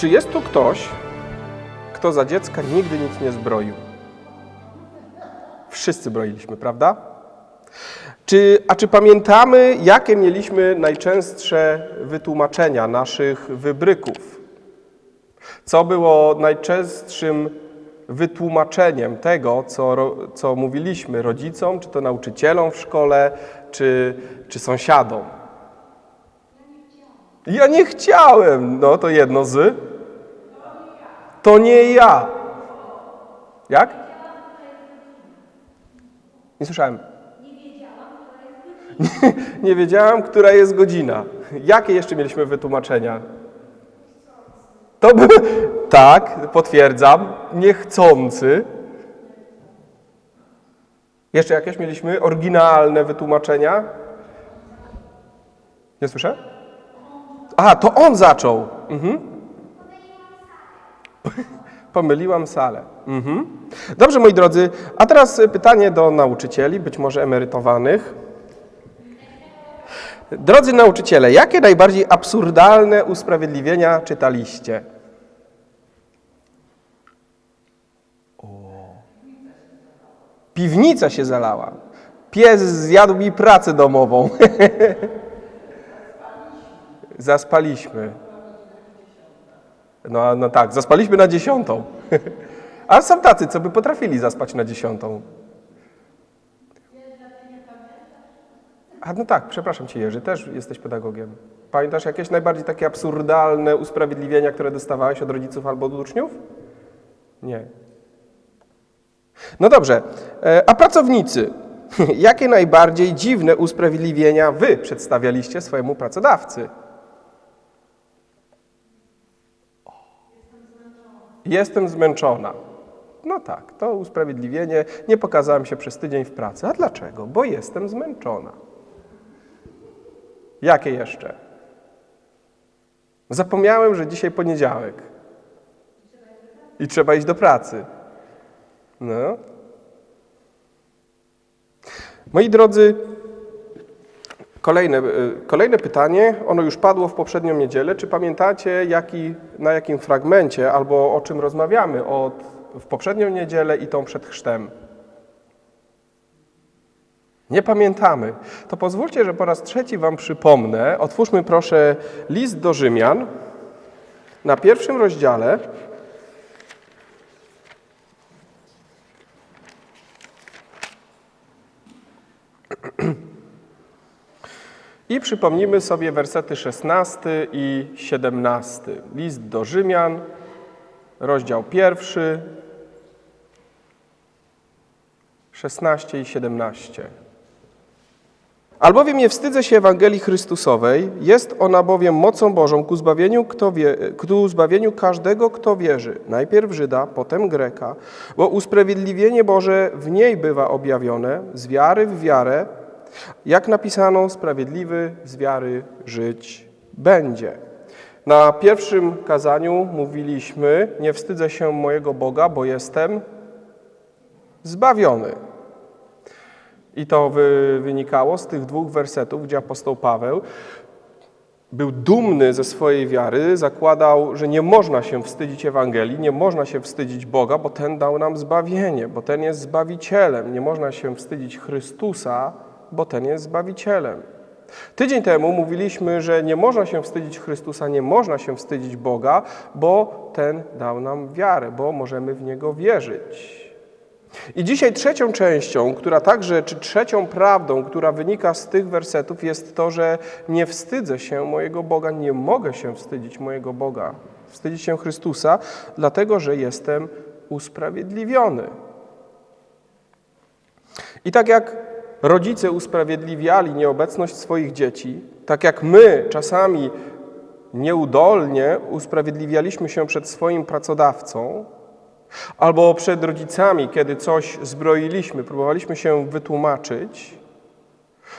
Czy jest tu ktoś, kto za dziecka nigdy nic nie zbroił? Wszyscy broiliśmy, prawda? Czy, a czy pamiętamy, jakie mieliśmy najczęstsze wytłumaczenia naszych wybryków? Co było najczęstszym wytłumaczeniem tego, co, co mówiliśmy rodzicom, czy to nauczycielom w szkole, czy, czy sąsiadom? Ja nie chciałem. No to jedno z. To nie ja. Jak? Nie słyszałem. Nie wiedziałam, która jest godzina. Jakie jeszcze mieliśmy wytłumaczenia? To był, tak, potwierdzam, niechcący. Jeszcze jakieś mieliśmy oryginalne wytłumaczenia? Nie słyszę? A, to on zaczął. Mhm. Pomyliłam salę. Mhm. Dobrze, moi drodzy, a teraz pytanie do nauczycieli, być może emerytowanych. Drodzy nauczyciele, jakie najbardziej absurdalne usprawiedliwienia czytaliście? O. Piwnica się zalała. Pies zjadł mi pracę domową. Zaspaliśmy. No, no tak, zaspaliśmy na dziesiątą. A są tacy, co by potrafili zaspać na dziesiątą. A no tak, przepraszam Cię Jerzy, też jesteś pedagogiem. Pamiętasz jakieś najbardziej takie absurdalne usprawiedliwienia, które dostawałeś od rodziców albo od uczniów? Nie. No dobrze, e, a pracownicy, jakie najbardziej dziwne usprawiedliwienia Wy przedstawialiście swojemu pracodawcy? Jestem zmęczona. No tak, to usprawiedliwienie. Nie pokazałem się przez tydzień w pracy. A dlaczego? Bo jestem zmęczona. Jakie jeszcze? Zapomniałem, że dzisiaj poniedziałek. I trzeba iść do pracy. No. Moi drodzy, kolejne, y, kolejne pytanie, ono już padło w poprzednią niedzielę. Czy pamiętacie, jaki, na jakim fragmencie albo o czym rozmawiamy od, w poprzednią niedzielę i tą przed chrztem? Nie pamiętamy. To pozwólcie, że po raz trzeci Wam przypomnę. Otwórzmy proszę list do Rzymian na pierwszym rozdziale. I przypomnimy sobie wersety 16 i 17. List do Rzymian, rozdział pierwszy, 16 i 17. Albowiem nie wstydzę się Ewangelii Chrystusowej, jest ona bowiem mocą Bożą ku zbawieniu, kto wie, ku zbawieniu każdego, kto wierzy. Najpierw Żyda, potem Greka, bo usprawiedliwienie Boże w niej bywa objawione, z wiary w wiarę, jak napisano, sprawiedliwy z wiary żyć będzie. Na pierwszym kazaniu mówiliśmy, nie wstydzę się mojego Boga, bo jestem zbawiony. I to wy, wynikało z tych dwóch wersetów, gdzie apostoł Paweł był dumny ze swojej wiary, zakładał, że nie można się wstydzić Ewangelii, nie można się wstydzić Boga, bo ten dał nam zbawienie, bo ten jest zbawicielem. Nie można się wstydzić Chrystusa, bo ten jest zbawicielem. Tydzień temu mówiliśmy, że nie można się wstydzić Chrystusa, nie można się wstydzić Boga, bo ten dał nam wiarę, bo możemy w niego wierzyć. I dzisiaj trzecią częścią, która także, czy trzecią prawdą, która wynika z tych wersetów, jest to, że nie wstydzę się mojego Boga, nie mogę się wstydzić mojego Boga, wstydzić się Chrystusa, dlatego że jestem usprawiedliwiony. I tak jak rodzice usprawiedliwiali nieobecność swoich dzieci, tak jak my czasami nieudolnie usprawiedliwialiśmy się przed swoim pracodawcą, albo przed rodzicami, kiedy coś zbroiliśmy, próbowaliśmy się wytłumaczyć,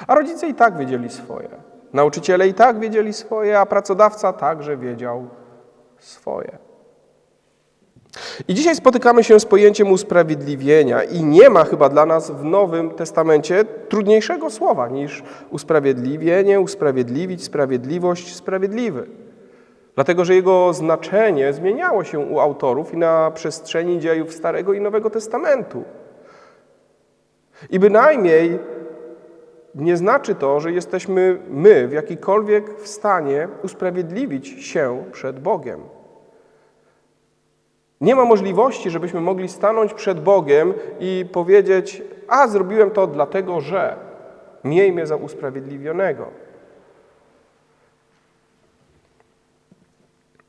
a rodzice i tak wiedzieli swoje. Nauczyciele i tak wiedzieli swoje, a pracodawca także wiedział swoje. I dzisiaj spotykamy się z pojęciem usprawiedliwienia i nie ma chyba dla nas w Nowym Testamencie trudniejszego słowa niż usprawiedliwienie, usprawiedliwić, sprawiedliwość, sprawiedliwy. Dlatego, że jego znaczenie zmieniało się u autorów i na przestrzeni dziejów Starego i Nowego Testamentu. I bynajmniej nie znaczy to, że jesteśmy my w jakikolwiek w stanie usprawiedliwić się przed Bogiem. Nie ma możliwości, żebyśmy mogli stanąć przed Bogiem i powiedzieć: A zrobiłem to dlatego, że miej mnie za usprawiedliwionego.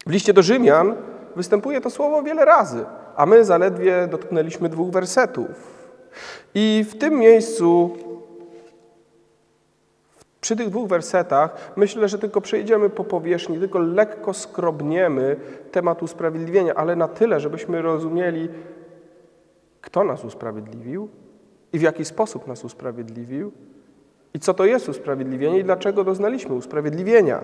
W liście do Rzymian występuje to słowo wiele razy, a my zaledwie dotknęliśmy dwóch wersetów. I w tym miejscu, przy tych dwóch wersetach, myślę, że tylko przejdziemy po powierzchni, tylko lekko skrobniemy temat usprawiedliwienia, ale na tyle, żebyśmy rozumieli, kto nas usprawiedliwił i w jaki sposób nas usprawiedliwił i co to jest usprawiedliwienie i dlaczego doznaliśmy usprawiedliwienia.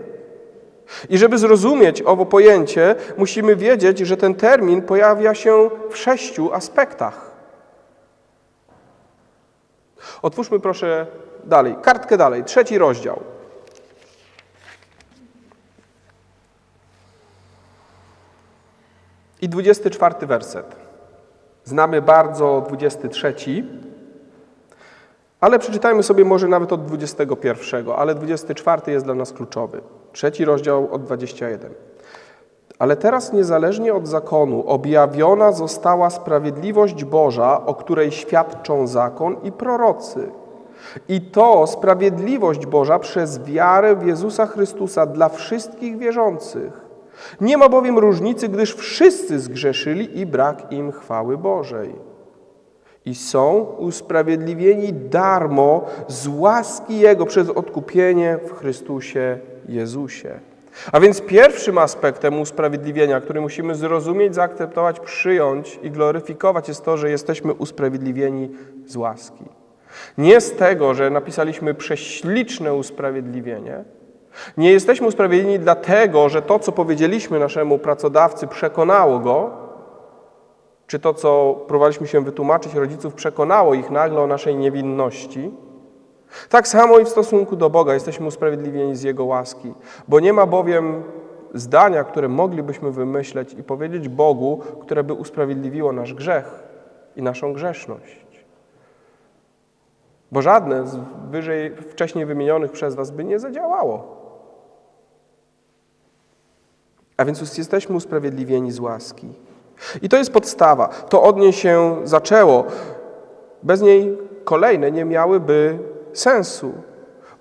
I żeby zrozumieć owo pojęcie, musimy wiedzieć, że ten termin pojawia się w sześciu aspektach. Otwórzmy proszę dalej, kartkę dalej, trzeci rozdział. I 24 werset. Znamy bardzo 23, ale przeczytajmy sobie może nawet od 21, ale 24 jest dla nas kluczowy. Trzeci rozdział od 21. Ale teraz niezależnie od zakonu objawiona została sprawiedliwość Boża, o której świadczą zakon i prorocy. I to sprawiedliwość Boża przez wiarę w Jezusa Chrystusa dla wszystkich wierzących. Nie ma bowiem różnicy, gdyż wszyscy zgrzeszyli i brak im chwały Bożej. I są usprawiedliwieni darmo z łaski Jego przez odkupienie w Chrystusie Jezusie. A więc pierwszym aspektem usprawiedliwienia, który musimy zrozumieć, zaakceptować, przyjąć i gloryfikować, jest to, że jesteśmy usprawiedliwieni z łaski. Nie z tego, że napisaliśmy prześliczne usprawiedliwienie. Nie jesteśmy usprawiedliwieni dlatego, że to, co powiedzieliśmy naszemu pracodawcy, przekonało go, czy to, co próbowaliśmy się wytłumaczyć rodziców, przekonało ich nagle o naszej niewinności. Tak samo i w stosunku do Boga jesteśmy usprawiedliwieni z Jego łaski, bo nie ma bowiem zdania, które moglibyśmy wymyśleć i powiedzieć Bogu, które by usprawiedliwiło nasz grzech i naszą grzeszność. Bo żadne z wyżej wcześniej wymienionych przez Was by nie zadziałało. A więc jesteśmy usprawiedliwieni z łaski. I to jest podstawa. To od niej się zaczęło. Bez niej kolejne nie miałyby sensu.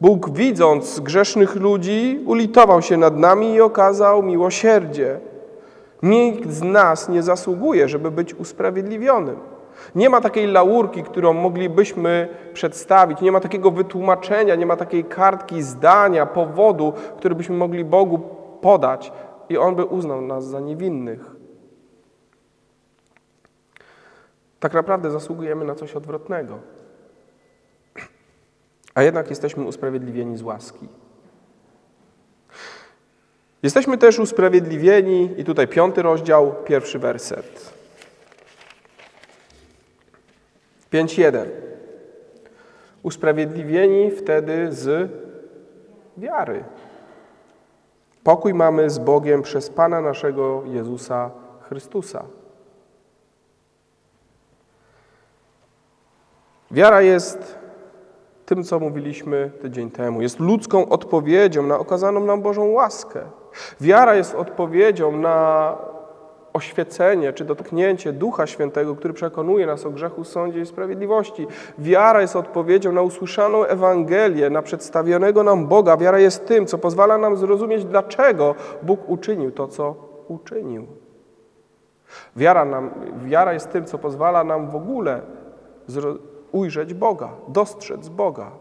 Bóg, widząc grzesznych ludzi, ulitował się nad nami i okazał miłosierdzie. Nikt z nas nie zasługuje, żeby być usprawiedliwionym. Nie ma takiej laurki, którą moglibyśmy przedstawić, nie ma takiego wytłumaczenia, nie ma takiej kartki zdania, powodu, który byśmy mogli Bogu podać i On by uznał nas za niewinnych. Tak naprawdę zasługujemy na coś odwrotnego. A jednak jesteśmy usprawiedliwieni z łaski. Jesteśmy też usprawiedliwieni, i tutaj piąty rozdział, pierwszy werset. 5.1. Usprawiedliwieni wtedy z wiary. Pokój mamy z Bogiem przez Pana naszego Jezusa Chrystusa. Wiara jest tym, co mówiliśmy tydzień temu. Jest ludzką odpowiedzią na okazaną nam Bożą łaskę. Wiara jest odpowiedzią na oświecenie czy dotknięcie Ducha Świętego, który przekonuje nas o grzechu, sądzie i sprawiedliwości. Wiara jest odpowiedzią na usłyszaną Ewangelię, na przedstawionego nam Boga. Wiara jest tym, co pozwala nam zrozumieć, dlaczego Bóg uczynił to, co uczynił. Wiara, nam, wiara jest tym, co pozwala nam w ogóle ujrzeć Boga, dostrzec Boga.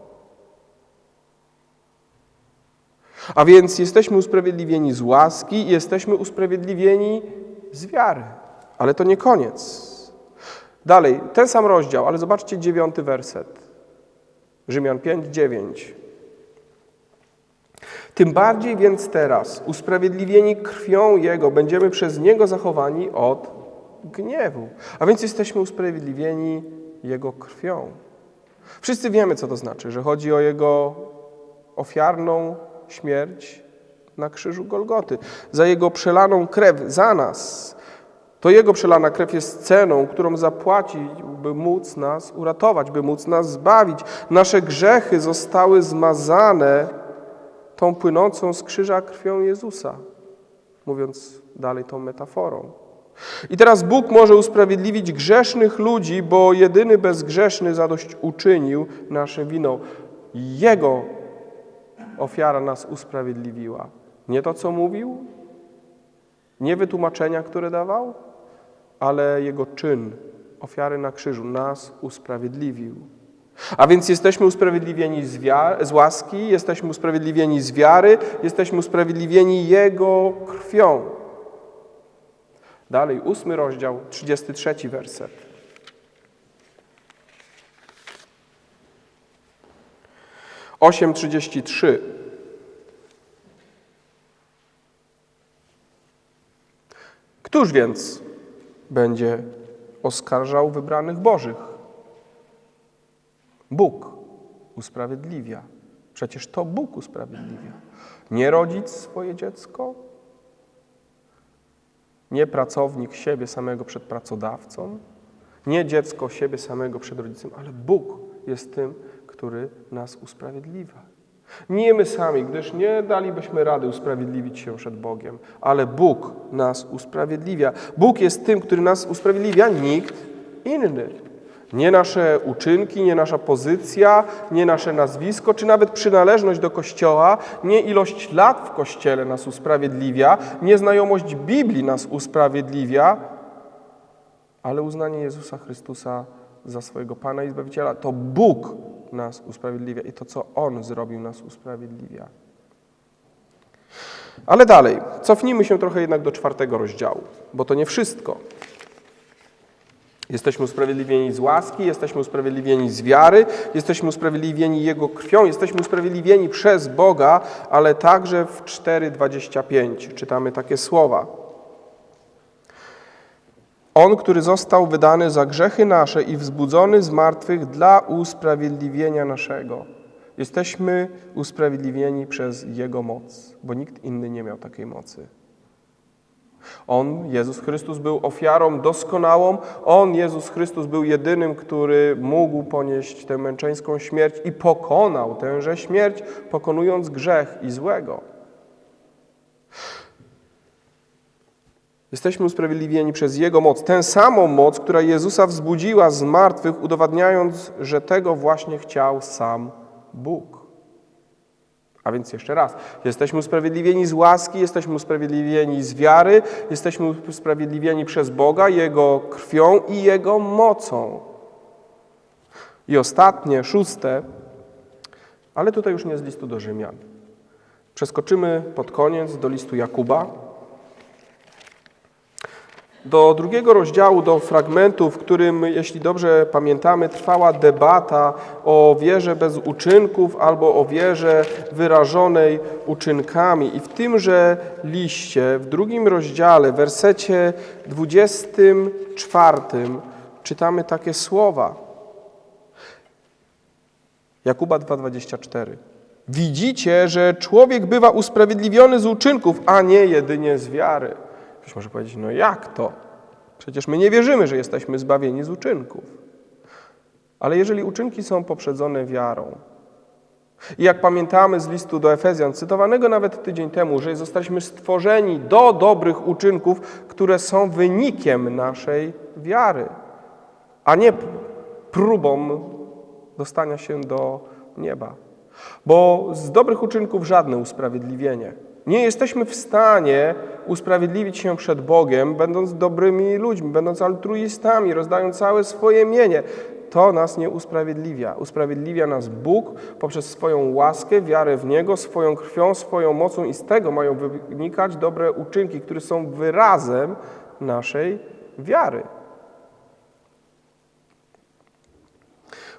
A więc jesteśmy usprawiedliwieni z łaski, jesteśmy usprawiedliwieni z wiary. Ale to nie koniec. Dalej, ten sam rozdział, ale zobaczcie dziewiąty werset. Rzymian 5, 9. Tym bardziej więc teraz, usprawiedliwieni krwią Jego, będziemy przez Niego zachowani od gniewu. A więc jesteśmy usprawiedliwieni Jego krwią. Wszyscy wiemy, co to znaczy, że chodzi o Jego ofiarną śmierć na krzyżu Golgoty, za Jego przelaną krew, za nas. To Jego przelana krew jest ceną, którą zapłacił, by móc nas uratować, by móc nas zbawić. Nasze grzechy zostały zmazane tą płynącą z krzyża krwią Jezusa, mówiąc dalej tą metaforą. I teraz Bóg może usprawiedliwić grzesznych ludzi, bo jedyny bezgrzeszny zadość uczynił naszym winą. Jego ofiara nas usprawiedliwiła. Nie to, co mówił, nie wytłumaczenia, które dawał, ale Jego czyn ofiary na krzyżu nas usprawiedliwił. A więc jesteśmy usprawiedliwieni z, wiary, z łaski, jesteśmy usprawiedliwieni z wiary, jesteśmy usprawiedliwieni Jego krwią. Dalej, ósmy rozdział, 33 werset. Osiem trzydzieści trzy. Któż więc będzie oskarżał wybranych Bożych? Bóg usprawiedliwia. Przecież to Bóg usprawiedliwia. Nie rodzic swoje dziecko, nie pracownik siebie samego przed pracodawcą, nie dziecko siebie samego przed rodzicem, ale Bóg jest tym, który nas usprawiedliwia. Nie my sami, gdyż nie dalibyśmy rady usprawiedliwić się przed Bogiem, ale Bóg nas usprawiedliwia. Bóg jest tym, który nas usprawiedliwia, nikt inny. Nie nasze uczynki, nie nasza pozycja, nie nasze nazwisko, czy nawet przynależność do Kościoła, nie ilość lat w Kościele nas usprawiedliwia, nie znajomość Biblii nas usprawiedliwia, ale uznanie Jezusa Chrystusa za swojego Pana i Zbawiciela. To Bóg nas usprawiedliwia i to, co On zrobił, nas usprawiedliwia. Ale dalej, cofnijmy się trochę jednak do czwartego rozdziału, bo to nie wszystko. Jesteśmy usprawiedliwieni z łaski, jesteśmy usprawiedliwieni z wiary, jesteśmy usprawiedliwieni Jego krwią, jesteśmy usprawiedliwieni przez Boga, ale także w 4:25 czytamy takie słowa. On, który został wydany za grzechy nasze i wzbudzony z martwych dla usprawiedliwienia naszego. Jesteśmy usprawiedliwieni przez Jego moc, bo nikt inny nie miał takiej mocy. On, Jezus Chrystus, był ofiarą doskonałą. On, Jezus Chrystus, był jedynym, który mógł ponieść tę męczeńską śmierć i pokonał tęże śmierć, pokonując grzech i złego. Jesteśmy usprawiedliwieni przez Jego moc, tę samą moc, która Jezusa wzbudziła z martwych, udowadniając, że tego właśnie chciał sam Bóg. A więc jeszcze raz, jesteśmy usprawiedliwieni z łaski, jesteśmy usprawiedliwieni z wiary, jesteśmy usprawiedliwieni przez Boga, Jego krwią i Jego mocą. I ostatnie, szóste, ale tutaj już nie z listu do Rzymian. Przeskoczymy pod koniec do listu Jakuba. Do drugiego rozdziału, do fragmentu, w którym, jeśli dobrze pamiętamy, trwała debata o wierze bez uczynków albo o wierze wyrażonej uczynkami. I w tymże liście, w drugim rozdziale, wersecie 24 czytamy takie słowa. Jakuba 2,24. Widzicie, że człowiek bywa usprawiedliwiony z uczynków, a nie jedynie z wiary. Ktoś może powiedzieć, no jak to? Przecież my nie wierzymy, że jesteśmy zbawieni z uczynków. Ale jeżeli uczynki są poprzedzone wiarą, i jak pamiętamy z listu do Efezjan, cytowanego nawet tydzień temu, że zostaliśmy stworzeni do dobrych uczynków, które są wynikiem naszej wiary, a nie próbą dostania się do nieba. Bo z dobrych uczynków żadne usprawiedliwienie. Nie jesteśmy w stanie usprawiedliwić się przed Bogiem, będąc dobrymi ludźmi, będąc altruistami, rozdając całe swoje mienie. To nas nie usprawiedliwia. Usprawiedliwia nas Bóg poprzez swoją łaskę, wiarę w Niego, swoją krwią, swoją mocą i z tego mają wynikać dobre uczynki, które są wyrazem naszej wiary.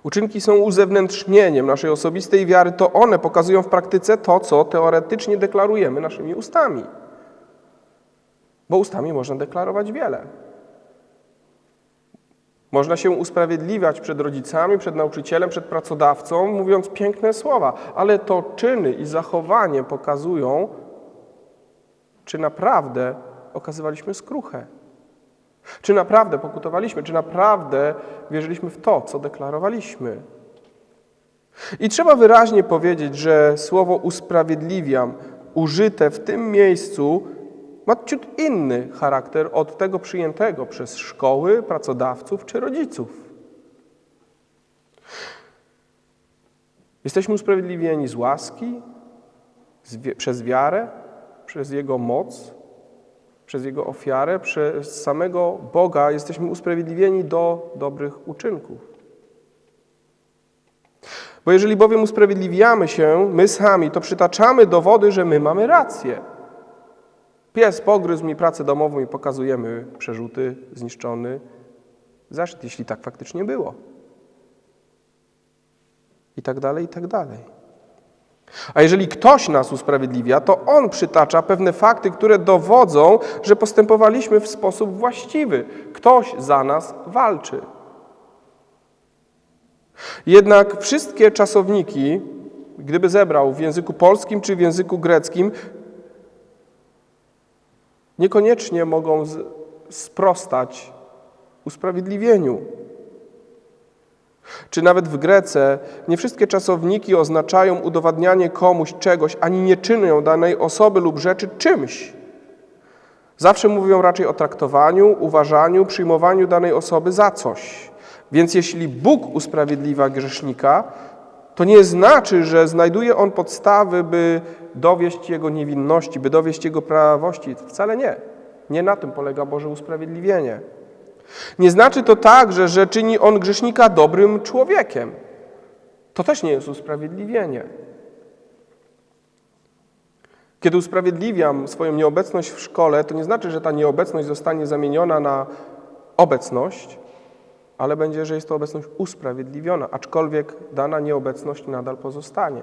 Uczynki są uzewnętrznieniem naszej osobistej wiary, to one pokazują w praktyce to, co teoretycznie deklarujemy naszymi ustami. Bo ustami można deklarować wiele. Można się usprawiedliwiać przed rodzicami, przed nauczycielem, przed pracodawcą, mówiąc piękne słowa, ale to czyny i zachowanie pokazują, Czy naprawdę okazywaliśmy skruchę? Czy naprawdę pokutowaliśmy? Czy naprawdę wierzyliśmy w to, co deklarowaliśmy? I trzeba wyraźnie powiedzieć, że słowo usprawiedliwiam, użyte w tym miejscu, ma ciut inny charakter od tego przyjętego przez szkoły, pracodawców czy rodziców. Jesteśmy usprawiedliwieni z łaski, z przez wiarę, przez Jego moc, przez Jego ofiarę, przez samego Boga jesteśmy usprawiedliwieni do dobrych uczynków. Bo jeżeli bowiem usprawiedliwiamy się my sami, to przytaczamy dowody, że my mamy rację. Pies pogryzł mi pracę domową i pokazujemy przerzuty, zniszczony zaszyt, jeśli tak faktycznie było. I tak dalej, i tak dalej. A jeżeli ktoś nas usprawiedliwia, to on przytacza pewne fakty, które dowodzą, że postępowaliśmy w sposób właściwy. Ktoś za nas walczy. Jednak wszystkie czasowniki, gdyby zebrał w języku polskim czy w języku greckim, niekoniecznie mogą sprostać usprawiedliwieniu. Czy nawet w Grece nie wszystkie czasowniki oznaczają udowadnianie komuś czegoś, ani nie czynią danej osoby lub rzeczy czymś. Zawsze mówią raczej o traktowaniu, uważaniu, przyjmowaniu danej osoby za coś. Więc jeśli Bóg usprawiedliwia grzesznika, to nie znaczy, że znajduje on podstawy, by dowieść jego niewinności, by dowieść jego prawości. Wcale nie. Nie na tym polega Boże usprawiedliwienie. Nie znaczy to także, że czyni on grzesznika dobrym człowiekiem. To też nie jest usprawiedliwienie. Kiedy usprawiedliwiam swoją nieobecność w szkole, to nie znaczy, że ta nieobecność zostanie zamieniona na obecność, ale będzie, że jest to obecność usprawiedliwiona, aczkolwiek dana nieobecność nadal pozostanie.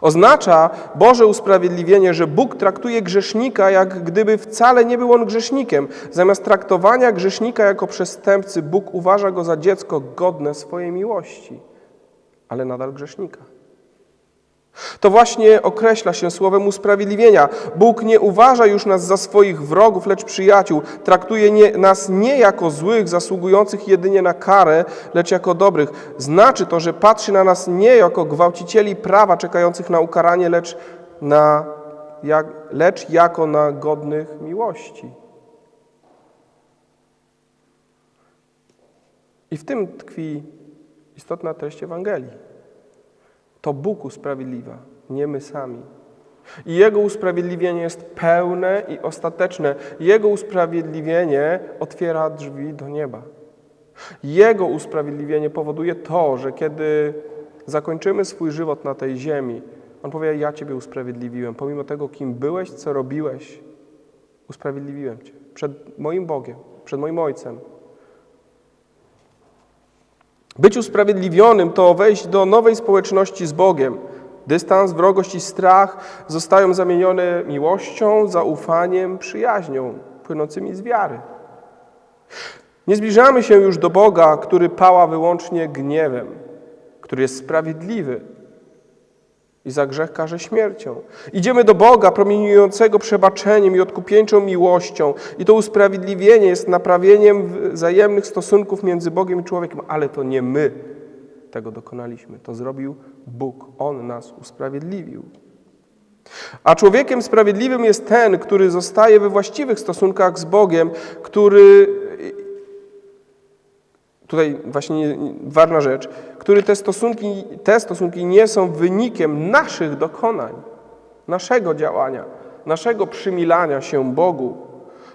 Oznacza Boże usprawiedliwienie, że Bóg traktuje grzesznika, jak gdyby wcale nie był on grzesznikiem. Zamiast traktowania grzesznika jako przestępcy, Bóg uważa go za dziecko godne swojej miłości, ale nadal grzesznika. To właśnie określa się słowem usprawiedliwienia. Bóg nie uważa już nas za swoich wrogów, lecz przyjaciół. Traktuje nie, nas nie jako złych, zasługujących jedynie na karę, lecz jako dobrych. Znaczy to, że patrzy na nas nie jako gwałcicieli prawa czekających na ukaranie, lecz, na, jak, lecz jako na godnych miłości. I w tym tkwi istotna treść Ewangelii. To Bóg usprawiedliwia, nie my sami. I Jego usprawiedliwienie jest pełne i ostateczne. Jego usprawiedliwienie otwiera drzwi do nieba. Jego usprawiedliwienie powoduje to, że kiedy zakończymy swój żywot na tej ziemi, On powie: Ja Ciebie usprawiedliwiłem. Pomimo tego, kim byłeś, co robiłeś, usprawiedliwiłem Cię przed moim Bogiem, przed moim Ojcem. Być usprawiedliwionym to wejść do nowej społeczności z Bogiem. Dystans, wrogość i strach zostają zamienione miłością, zaufaniem, przyjaźnią płynącymi z wiary. Nie zbliżamy się już do Boga, który pała wyłącznie gniewem, który jest sprawiedliwy i za grzech karze śmiercią. Idziemy do Boga promieniującego przebaczeniem i odkupieńczą miłością i to usprawiedliwienie jest naprawieniem wzajemnych stosunków między Bogiem i człowiekiem, ale to nie my tego dokonaliśmy. To zrobił Bóg. On nas usprawiedliwił. A człowiekiem sprawiedliwym jest ten, który zostaje we właściwych stosunkach z Bogiem, który tutaj właśnie ważna rzecz, który te stosunki, te stosunki nie są wynikiem naszych dokonań, naszego działania, naszego przymilania się Bogu,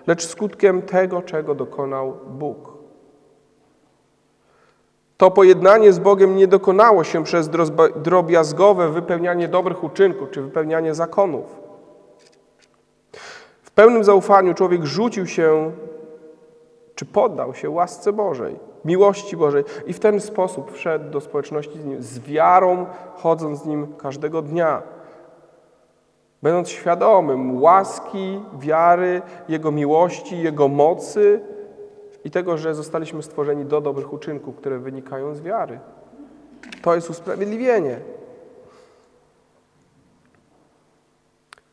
lecz skutkiem tego, czego dokonał Bóg. To pojednanie z Bogiem nie dokonało się przez drobiazgowe wypełnianie dobrych uczynków czy wypełnianie zakonów. W pełnym zaufaniu człowiek rzucił się czy poddał się łasce Bożej, miłości Bożej i w ten sposób wszedł do społeczności z Nim, z wiarą, chodząc z Nim każdego dnia. Będąc świadomym łaski, wiary, Jego miłości, Jego mocy i tego, że zostaliśmy stworzeni do dobrych uczynków, które wynikają z wiary. To jest usprawiedliwienie.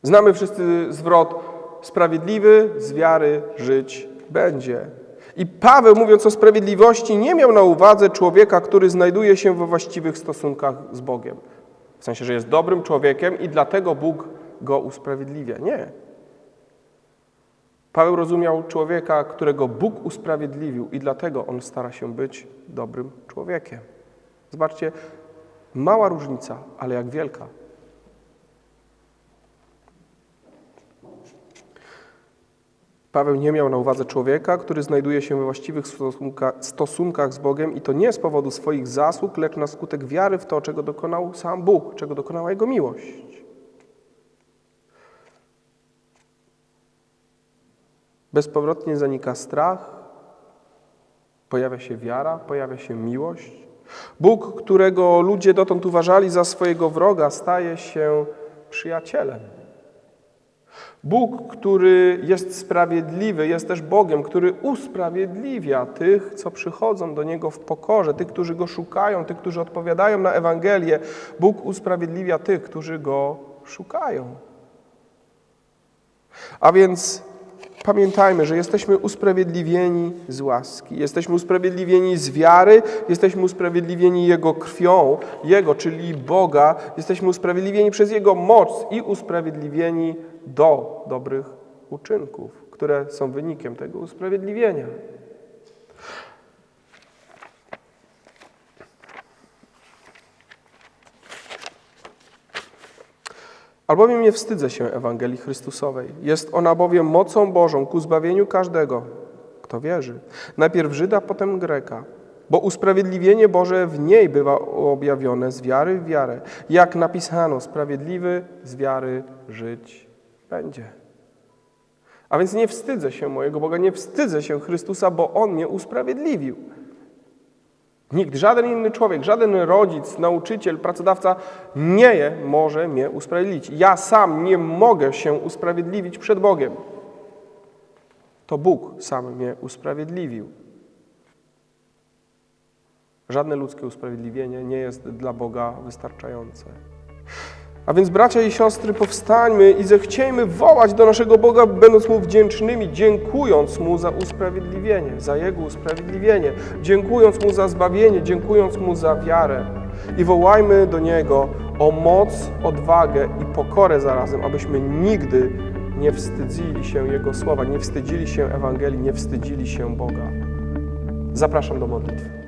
Znamy wszyscy zwrot sprawiedliwy z wiary żyć będzie. I Paweł, mówiąc o sprawiedliwości, nie miał na uwadze człowieka, który znajduje się we właściwych stosunkach z Bogiem. W sensie, że jest dobrym człowiekiem i dlatego Bóg go usprawiedliwia. Nie. Paweł rozumiał człowieka, którego Bóg usprawiedliwił i dlatego on stara się być dobrym człowiekiem. Zobaczcie, mała różnica, ale jak wielka. Paweł nie miał na uwadze człowieka, który znajduje się we właściwych stosunka, stosunkach z Bogiem i to nie z powodu swoich zasług, lecz na skutek wiary w to, czego dokonał sam Bóg, czego dokonała Jego miłość. Bezpowrotnie zanika strach, pojawia się wiara, pojawia się miłość. Bóg, którego ludzie dotąd uważali za swojego wroga, staje się przyjacielem. Bóg, który jest sprawiedliwy, jest też Bogiem, który usprawiedliwia tych, co przychodzą do Niego w pokorze, tych, którzy Go szukają, tych, którzy odpowiadają na Ewangelię. Bóg usprawiedliwia tych, którzy Go szukają. A więc pamiętajmy, że jesteśmy usprawiedliwieni z łaski, jesteśmy usprawiedliwieni z wiary, jesteśmy usprawiedliwieni Jego krwią, Jego, czyli Boga, jesteśmy usprawiedliwieni przez Jego moc i usprawiedliwieni do dobrych uczynków, które są wynikiem tego usprawiedliwienia. Albowiem nie wstydzę się Ewangelii Chrystusowej. Jest ona bowiem mocą Bożą ku zbawieniu każdego, kto wierzy. Najpierw Żyda, potem Greka. Bo usprawiedliwienie Boże w niej bywa objawione z wiary w wiarę. Jak napisano, sprawiedliwy z wiary żyć będzie. A więc nie wstydzę się mojego Boga, nie wstydzę się Chrystusa, bo On mnie usprawiedliwił. Nikt, żaden inny człowiek, żaden rodzic, nauczyciel, pracodawca nie może mnie usprawiedliwić. Ja sam nie mogę się usprawiedliwić przed Bogiem. To Bóg sam mnie usprawiedliwił. Żadne ludzkie usprawiedliwienie nie jest dla Boga wystarczające. A więc bracia i siostry, powstańmy i zechciejmy wołać do naszego Boga, będąc Mu wdzięcznymi, dziękując Mu za usprawiedliwienie, za Jego usprawiedliwienie, dziękując Mu za zbawienie, dziękując Mu za wiarę. I wołajmy do Niego o moc, odwagę i pokorę zarazem, abyśmy nigdy nie wstydzili się Jego słowa, nie wstydzili się Ewangelii, nie wstydzili się Boga. Zapraszam do modlitwy.